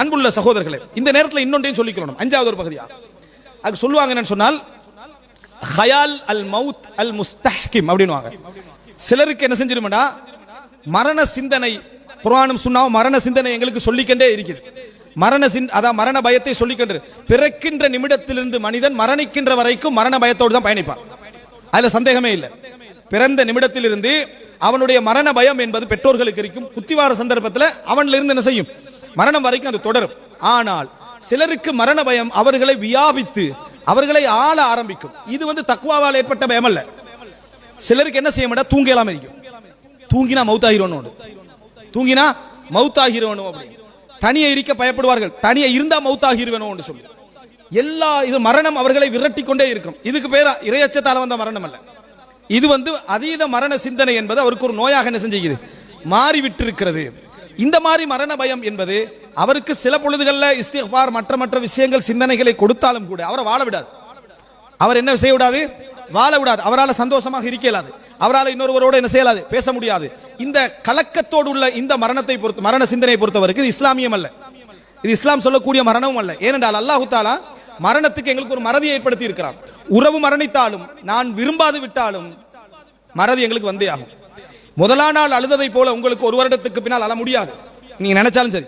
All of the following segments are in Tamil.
அன்புள்ள சகோதரர்களே இந்த நேரத்தில் இன்னொன்றையும் சொல்லிக்கிறோம் அஞ்சாவது ஒரு பகுதியா? அது சொல்லுவாங்க என்னன்னு சொன்னால் ஹயால் அல் மவுத் அல் முஸ்தஹிம் அப்படின்னுவாங்க. சிலருக்கு என்ன செஞ்சிருமடா மரண சிந்தனை புராணம் சொன்னாவும் மரண சிந்தனை எங்களுக்கு சொல்லிக்கொண்டே இருக்குது. மரண சின் அதான் மரண பயத்தை சொல்லிக்கொண்டு பிறக்கின்ற நிமிடத்திலிருந்து மனிதன் மரணிக்கின்ற வரைக்கும் மரண பயத்தோடு தான் பயணிப்பான். அதுல சந்தேகமே இல்லை. பிறந்த நிமிடத்திலிருந்து அவனுடைய மரண பயம் என்பது பெற்றோர்களுக்கு இருக்கும். புத்திவார சந்தர்ப்பத்தில் அவன்ல இருந்து என்ன செய்யும்? மரணம் வரைக்கும் அது தொடரும். ஆனால் சிலருக்கு மரண பயம் அவர்களை வியாபித்து அவர்களை ஆள ஆரம்பிக்கும். இது வந்து தக்குவாவால் ஏற்பட்ட பயம் அல்ல. சிலருக்கு என்ன செய்ய மாட்டா தூங்க இல்லாம இருக்கும் தூங்கினா மவுத்தாகிரோன்னு தூங்கினா மவுத்தாகிரோனும் அப்படி. தனியே இருக்க பயப்படுவார்கள். தனியே இருந்தா மவுத்தாகிருவேணும் சொல்லி. எல்லா இது மரணம் அவர்களை விரட்டி கொண்டே இருக்கும். இதுக்கு பேர் இரையச்சத்தால வந்த மரணம் அல்ல. இது வந்து அதீத மரண சிந்தனை என்பது அவருக்கு ஒரு நோயாக என்ன செஞ்சுக்குது மாறிவிட்டிருக்கிறது. இந்த மாதிரி மரண பயம் என்பது அவருக்கு சில பொழுதுகளில் இஸ்திஃபார் மற்ற மற்ற விஷயங்கள் சிந்தனைகளை கொடுத்தாலும் கூட அவரை வாழ விடாது. அவர் என்ன செய்ய விடாது? வாழ விடாது. அவரால் சந்தோஷமாக இருக்க இயலாது அவரால் இன்னொருவரோடு என்ன செய்யலாது? பேச முடியாது. இந்த கலக்கத்தோடு உள்ள இந்த மரணத்தை பொறுத்து மரண சிந்தனையை பொறுத்தவரைக்கும் இது இஸ்லாமியம் அல்ல. இது இஸ்லாம் சொல்லக்கூடிய மரணமும் அல்ல. ஏனென்றால் அல்லாஹு தாலா மரணத்துக்கு எங்களுக்கு ஒரு மறதியை ஏற்படுத்தி இருக்கிறான். உறவு மரணித்தாலும் நான் விரும்பாது விட்டாலும் மறதி எங்களுக்கு வந்தே ஆகும். முதலா நாள் அழுததை போல உங்களுக்கு ஒரு வருடத்துக்கு பின்னால் அழ முடியாது. நீங்க நினைச்சாலும் சரி.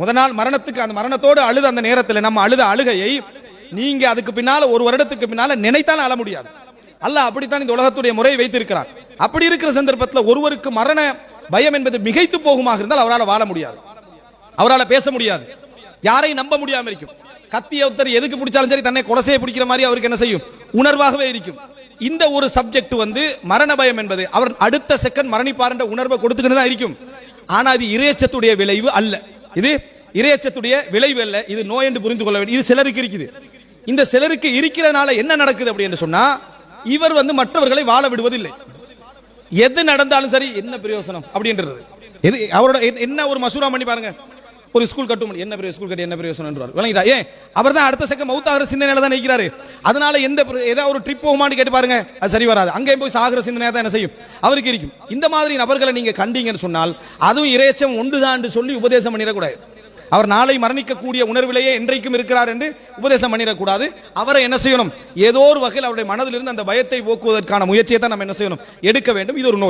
முதல் நாள் மரணத்துக்கு அந்த மரணத்தோடு அழுத அந்த நேரத்தில் நம்ம அழுத அழுகையை நீங்க அதுக்கு பின்னால ஒரு வருடத்துக்கு பின்னால நினைத்தாலும் அழ முடியாது. அல்ல அப்படித்தான் இந்த உலகத்துடைய முறையை வைத்திருக்கிறார் அப்படி இருக்கிற சந்தர்ப்பத்தில் ஒருவருக்கு மரண பயம் என்பது மிகைத்து போகுமாக இருந்தால் அவரால் வாழ முடியாது. அவரால் பேச முடியாது. யாரையும் நம்ப முடியாம இருக்கும். கத்திய ஒருத்தர் எதுக்கு பிடிச்சாலும் சரி தன்னை கொலசையை பிடிக்கிற மாதிரி அவருக்கு என்ன செய்யும்? உணர்வாகவே இருக்கும். இந்த ஒரு சப்ஜெக்ட் வந்து மரண பயம் என்பது. அவர் அடுத்த செகண்ட் மரணிப்பார் என்ற உணர்வை கொடுத்துக்கிட்டு தான் இருக்கும். ஆனா அது இறையச்சத்துடைய விளைவு அல்ல. இது இறையச்சத்துடைய விளைவு அல்ல. இது நோய் என்று புரிந்து கொள்ள வேண்டும் இது சிலருக்கு இருக்குது. இந்த சிலருக்கு இருக்கிறதுனால என்ன நடக்குது அப்படின்னு சொன்னா இவர் வந்து மற்றவர்களை வாழ விடுவதில்லை. எது நடந்தாலும் சரி என்ன பிரயோசனம் அப்படின்றது. எது அவரோட என்ன ஒரு மசூரா பண்ணி பாருங்க. ஒரு ஸ்கூல் கட்டும் என்ன பெரிய ஸ்கூல் கட்டி என்ன பிரயோசனம் விளங்கிட்டா ஏன்? அவர் தான் அடுத்த செக்க மௌத்தாகிற சிந்தனையில தான் நிற்கிறாரு. அதனால எந்த ஏதாவது ஒரு ட்ரிப் போகுமான்னு கேட்டு பாருங்க. அது சரி வராது. அங்கேயும் போய் சாகிற சிந்தனை தான் என்ன செய்யும்? அவருக்கு இருக்கும். இந்த மாதிரி நபர்களை நீங்க கண்டீங்கன்னு சொன்னால் அதுவும் இறைச்சம் ஒன்றுதான் என்று சொல்லி உபதேசம் பண்ணிடக்கூடாது. அவர் நாளை மரணிக்கக்கூடிய உணர்விலேயே என்றைக்கும் இருக்கிறார் என்று உபதேசம் பண்ணிடக்கூடாது. அவரை என்ன செய்யணும்? ஏதோ ஒரு வகையில் அவருடைய மனதிலிருந்து அந்த பயத்தை போக்குவதற்கான முயற்சியை தான் நம்ம என்ன செய்யணும்? எடுக்க வேண்டும். இது ஒரு நோய்.